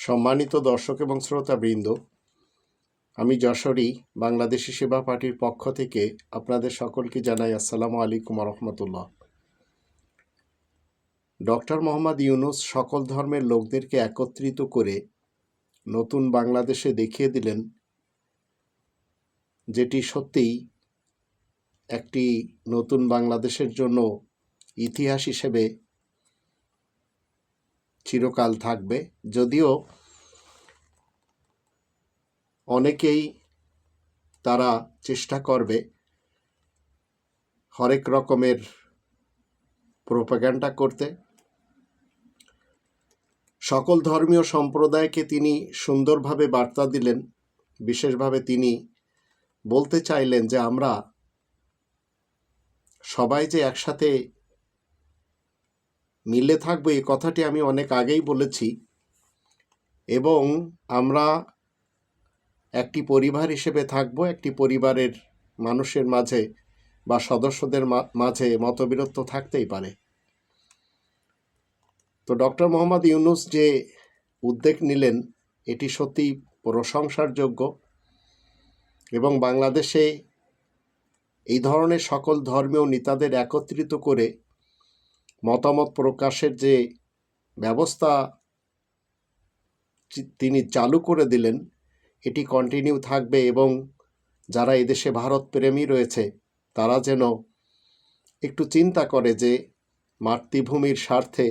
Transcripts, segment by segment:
সম্মানিত দর্শক এবং শ্রোতাবৃন্দ, আমি যশোরী, বাংলাদেশি সেবা পার্টির পক্ষ থেকে আপনাদের সকলকে জানাই আসসালামু আলাইকুম রহমতুল্লাহ। ডক্টর মোহাম্মদ ইউনুস সকল ধর্মের লোকদেরকে একত্রিত করে নতুন বাংলাদেশে দেখিয়ে দিলেন, যেটি সত্যিই একটি নতুন বাংলাদেশের জন্য ইতিহাস হিসেবে চিরকাল থাকবে। যদিও অনেকেই তারা চেষ্টা করবে হরেক রকমের প্রোপাগ্যান্ডা করতে। সকল ধর্মীয় সম্প্রদায়কে তিনি সুন্দরভাবে বার্তা দিলেন। বিশেষভাবে তিনি বলতে চাইলেন যে আমরা সবাই যে একসাথে মিলে থাকব, এই কথাটি আমি অনেক আগেই বলেছি। এবং আমরা একটি পরিবার হিসেবে থাকব, একটি পরিবারের মানুষের মাঝে বা সদস্যদের মাঝে মতবিরোধ তো থাকতেই পারে। তো ডক্টর মোহাম্মদ ইউনুস যে উদ্যোগ নিলেন, এটি সত্যি প্রশংসার যোগ্য এবং বাংলাদেশে এই ধরনের সকল ধর্মীয় নেতাদের একত্রিত করে মতামত প্রকাশের যে ব্যবস্থা তিনি চালু করে দিলেন, এটি কন্টিনিউ থাকবে এবং যারা এদেশে ভারত প্রেমী রয়েছে, তারা যেন একটু চিন্তা করে যে মাতৃভূমির স্বার্থে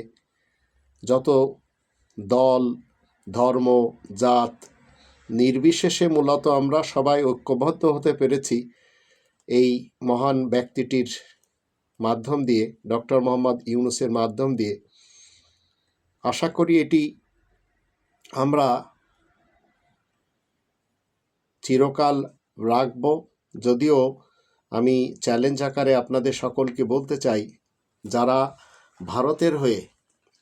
যত দল, ধর্ম, জাত নির্বিশেষে মূলত আমরা সবাই ঐক্যবদ্ধ হতে পেরেছি, এই মহান ব্যক্তিটির মাধ্যম দিয়ে, ডক্টর মোহাম্মদ ইউনুসের মাধ্যম দিয়ে। আশা করি এটি আমরা চিরকাল রাখব। যদিও আমি চ্যালেঞ্জ আকারে আপনাদের সকলকে বলতে চাই, যারা ভারতের হয়ে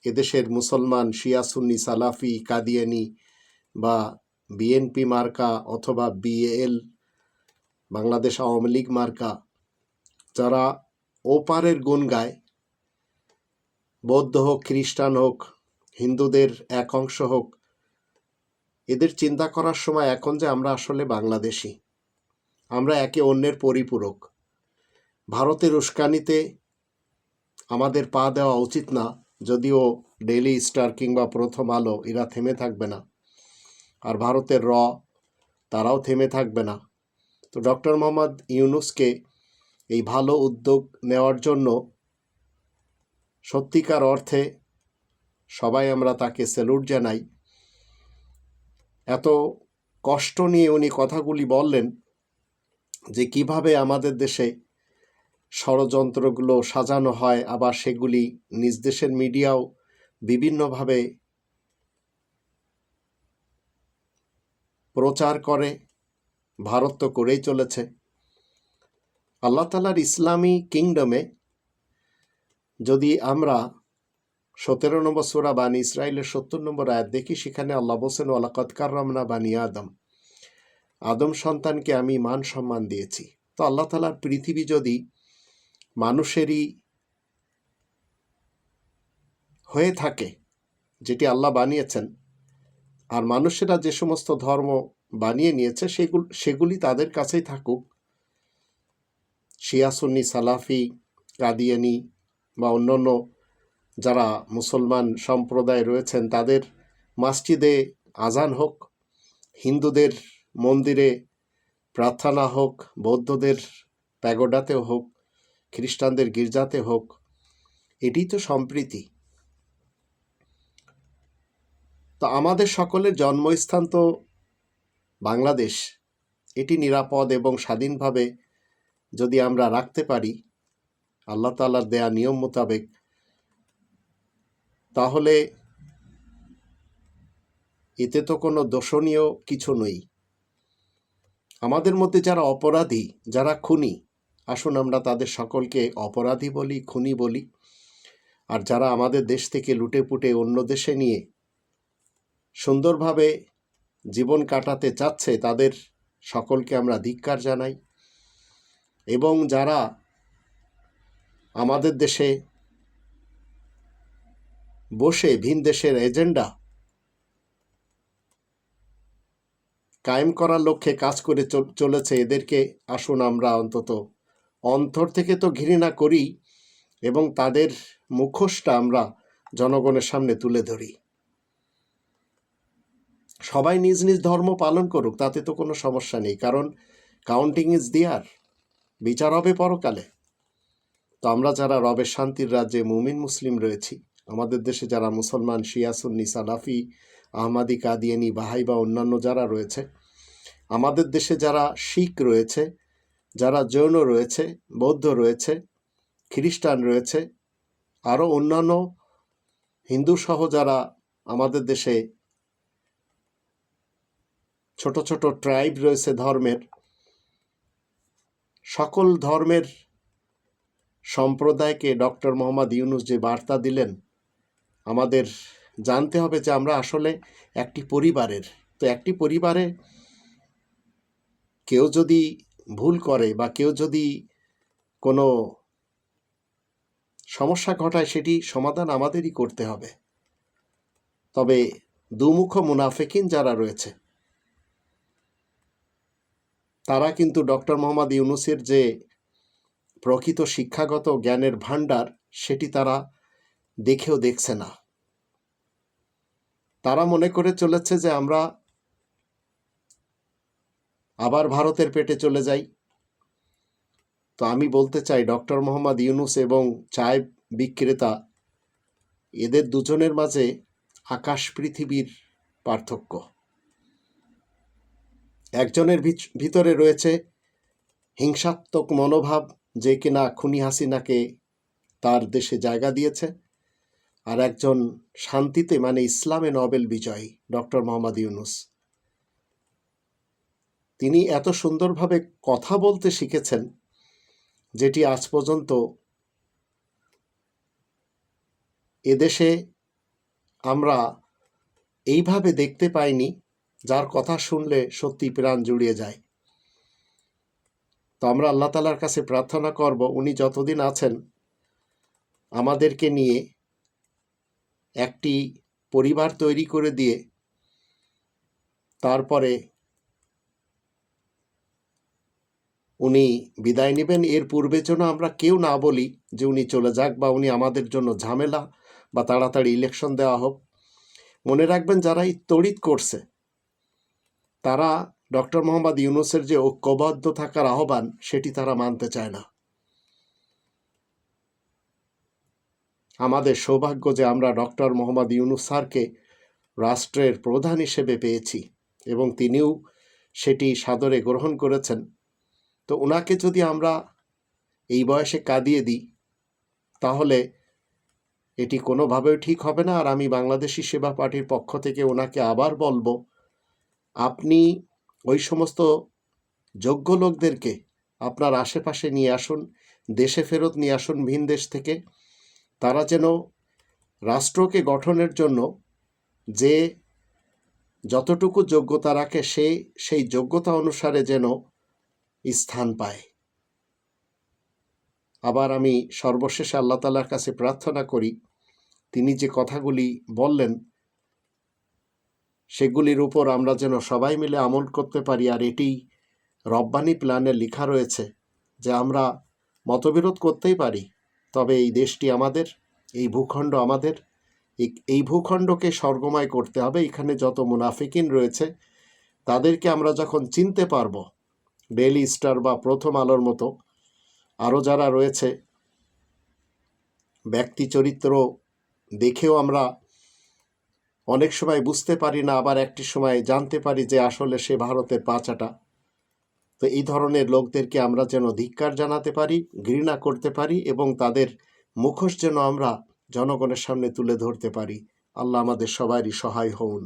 এদেশের মুসলমান, শিয়া, সুন্নি, সালাফি, কাদিয়ানি বা বিএনপি মার্কা অথবা বিএল, বাংলাদেশ আওয়ামী লীগ মার্কা, যারা ওপারের গুণ গায়। বৌদ্ধ হোক, খ্রিস্টান হোক, হিন্দুদের এক অংশ হোক, এদের চিন্তা করার সময় এখন যে আমরা আসলে বাংলাদেশি, আমরা একে অন্যের পরিপূরক। ভারতের উস্কানিতে আমাদের পা দেওয়া উচিত না, যদিও ডেলি স্টার কিংবা প্রথম আলো, এরা থেমে থাকবে না। আর ভারতের র, তারাও থেমে থাকবে না। তো ডক্টর মোহাম্মদ ইউনুসকে এই ভালো উদ্যোগ নেওয়ার জন্য সত্যিকার অর্থে সবাই আমরা তাকে স্যালুট জানাই। এত কষ্ট নিয়ে উনি কথাগুলি বললেন যে কীভাবে আমাদের দেশে ষড়যন্ত্রগুলো সাজানো হয়, আবার সেগুলি নিজ দেশের মিডিয়াও বিভিন্নভাবে প্রচার করে ভারত তো করেই চলেছে। আল্লাহ তালার ইসলামী কিংডমে যদি আমরা সতেরো নম্বর সুরা বানী ইসরায়েলের সত্তর নম্বর আয়াত দেখি, সেখানে আল্লাহ বলছেন ওয়ালাকৎকার রমনা বানী আদম। আদম সন্তানকে আমি মান সম্মান দিয়েছি। তো আল্লাহ তালার পৃথিবী যদি মানুষেরই হয়ে থাকে, যেটি আল্লাহ বানিয়েছেন, আর মানুষেরা যে সমস্ত ধর্ম বানিয়ে নিয়েছে, সেগুলো, সেগুলি তাদের কাছেই থাকুক শিয়া সুন্নি, সালাফি, কাদিয়ানি বা অন্যান্য যারা মুসলমান সম্প্রদায় রয়েছেন, তাদের মসজিদে আজান হোক, হিন্দুদের মন্দিরে প্রার্থনা হোক, বৌদ্ধদের প্যাগোডাতে হোক, খ্রিস্টানদের গির্জাতে হোক, এটি তো সম্প্রীতি। তো আমাদের সকলের জন্মস্থান তো বাংলাদেশ। এটি নিরাপদ এবং স্বাধীনভাবে যদি আমরা রাখতে পারি আল্লাহ তালার দেয়া নিয়ম মোতাবেক, তাহলে এতে তো কোনো দোষণীয় কিছু নেই। আমাদের মধ্যে যারা অপরাধী, যারা খুনি, আসুন আমরা তাদের সকলকে অপরাধী বলি, খুনি বলি, আর যারা আমাদের দেশ থেকে লুটে পুটে অন্য দেশে নিয়ে সুন্দরভাবে জীবন কাটাতে চাচ্ছে, তাদের সকলকে আমরা ধিক্কার জানাই। এবং যারা আমাদের দেশে বসে ভিন দেশের এজেন্ডা কায়েম করার লক্ষ্যে কাজ করে চল- চলেছে, এদেরকে আসুন আমরা অন্তত অন্তর থেকে তো ঘৃণা করি এবং তাদের মুখোশটা আমরা জনগণের সামনে তুলে ধরি। সবাই নিজ নিজ ধর্ম পালন করুক, তাতে তো কোনো সমস্যা নেই, কারণ কাউন্টিং ইজ দিয়ার বিচার হবে পরকালে। তো আমরা যারা রবের শান্তির রাজ্যে মুমিন মুসলিম রয়েছি, আমাদের দেশে যারা মুসলমান শিয়াসুন্নি সালাফি, আহমাদি, কাদিয়ানি, বাহাই বা অন্যান্য যারা রয়েছে, আমাদের দেশে যারা শিখ রয়েছে, যারা জৈন রয়েছে, বৌদ্ধ রয়েছে, খ্রিস্টান রয়েছে আরও অন্যান্য হিন্দু সহ যারা আমাদের দেশে ছোট ছোট ট্রাইব রয়েছে ধর্মের সকল ধর্মের সম্প্রদায়কে ডক্টর মোহাম্মদ ইউনুস যে বার্তা দিলেন, আমাদের জানতে হবে যে আমরা আসলে একটি পরিবারের। তো একটি পরিবারে কেউ যদি ভুল করে বা কেউ যদি কোনো সমস্যা ঘটায়, সেটি সমাধান আমাদেরই করতে হবে। তবে দুমুখ মুনাফেকিন যারা রয়েছে তারা কিন্তু ডক্টর মোহাম্মদ ইউনুসের যে প্রকৃত শিক্ষাগত জ্ঞানের ভাণ্ডার, সেটি তারা দেখেও দেখছে না। তারা মনে করে চলেছে যে আমরা আবার ভারতের পেটে চলে যাই। তো আমি বলতে চাই, ডক্টর মোহাম্মদ ইউনুস এবং চায় বিক্রেতা, এদের দুজনের মাঝে আকাশ পৃথিবীর পার্থক্য। একজনের ভিতরে রয়েছে হিংসাত্মক মনোভাব যে কিনা খুনি হাসিনাকে তার দেশে জায়গা দিয়েছে আর একজন শান্তিতে মানে ইসলামে নোবেল বিজয়ী ডক্টর মোহাম্মদ ইউনুস। তিনি এত সুন্দরভাবে কথা বলতে শিখেছেন যেটি আজ পর্যন্ত এদেশে আমরা এইভাবে দেখতে পাইনি যার কথা শুনলে সত্যি প্রাণ জুড়িয়ে যায়। তো আমরা আল্লাহ তালার কাছে প্রার্থনা করব, উনি যতদিন আছেন, আমাদেরকে নিয়ে একটি পরিবার তৈরি করে দিয়ে তারপরে উনি বিদায় নেবেন। এর পূর্বে যেন আমরা কেউ না বলি যে উনি চলে যাক বা উনি আমাদের জন্য ঝামেলা বা তাড়াতাড়ি ইলেকশন দেওয়া হোক। মনে রাখবেন যারা এই তড়িৎ করছে তারা ডক্টর মোহাম্মদ ইউনুসের যে ঐক্যবদ্ধ থাকার আহ্বান, সেটি তারা মানতে চায় না। আমাদের সৌভাগ্য যে আমরা ডক্টর মোহাম্মদ ইউনুস স্যারকে রাষ্ট্রের প্রধান হিসেবে পেয়েছি এবং তিনিও সেটি সাদরে গ্রহণ করেছেন। তো ওনাকে যদি আমরা এই বয়সে কাঁদিয়ে দিই, তাহলে এটি কোনোভাবেও ঠিক হবে না। আর আমি বাংলাদেশি সেবা পার্টির পক্ষ থেকে ওনাকে আবার বলব আপনি ওই সমস্ত যোগ্য লোকদেরকে আপনার আশেপাশে নিয়ে আসুন, দেশে ফেরত নিয়ে আসুন ভিন দেশ থেকে। তারা যেন রাষ্ট্রকে গঠনের জন্য যে যতটুকু যোগ্যতা রাখে, সে, সেই যোগ্যতা অনুসারে যেন স্থান পায়। আবার আমি সর্বশেষে আল্লাহ তালার কাছে প্রার্থনা করি, তিনি যে কথাগুলি বললেন সেগুলির উপর আমরা যেন সবাই মিলে আমল করতে পারি, আর এটি রব্বানি প্ল্যানে লেখা রয়েছে যে আমরা মতবিরোধ করতেই পারি। তবে এই দেশটি আমাদের, এই ভূখণ্ড আমাদের, এই- ভূখণ্ডকে স্বর্গময় করতে হবে। এখানে যত মুনাফিকিন রয়েছে, তাদেরকে আমরা যখন চিনতে পারব, ডেইলি স্টার বা প্রথম আলোর মতো, আরও যারা রয়েছে, ব্যক্তি চরিত্র দেখেও আমরা অনেক সময় বুঝতে পারি না, আবার একটি সময় জানতে পারি যে আসলে সে ভারতের পাচাটা। তো এই ধরনের লোকদেরকে আমরা যেন ধিক্কার জানাতে পারি, ঘৃণা করতে পারি এবং তাদের মুখোশ যেন আমরা জনগণের সামনে তুলে ধরতে পারি। আল্লাহ আমাদের সবারই সহায় হউন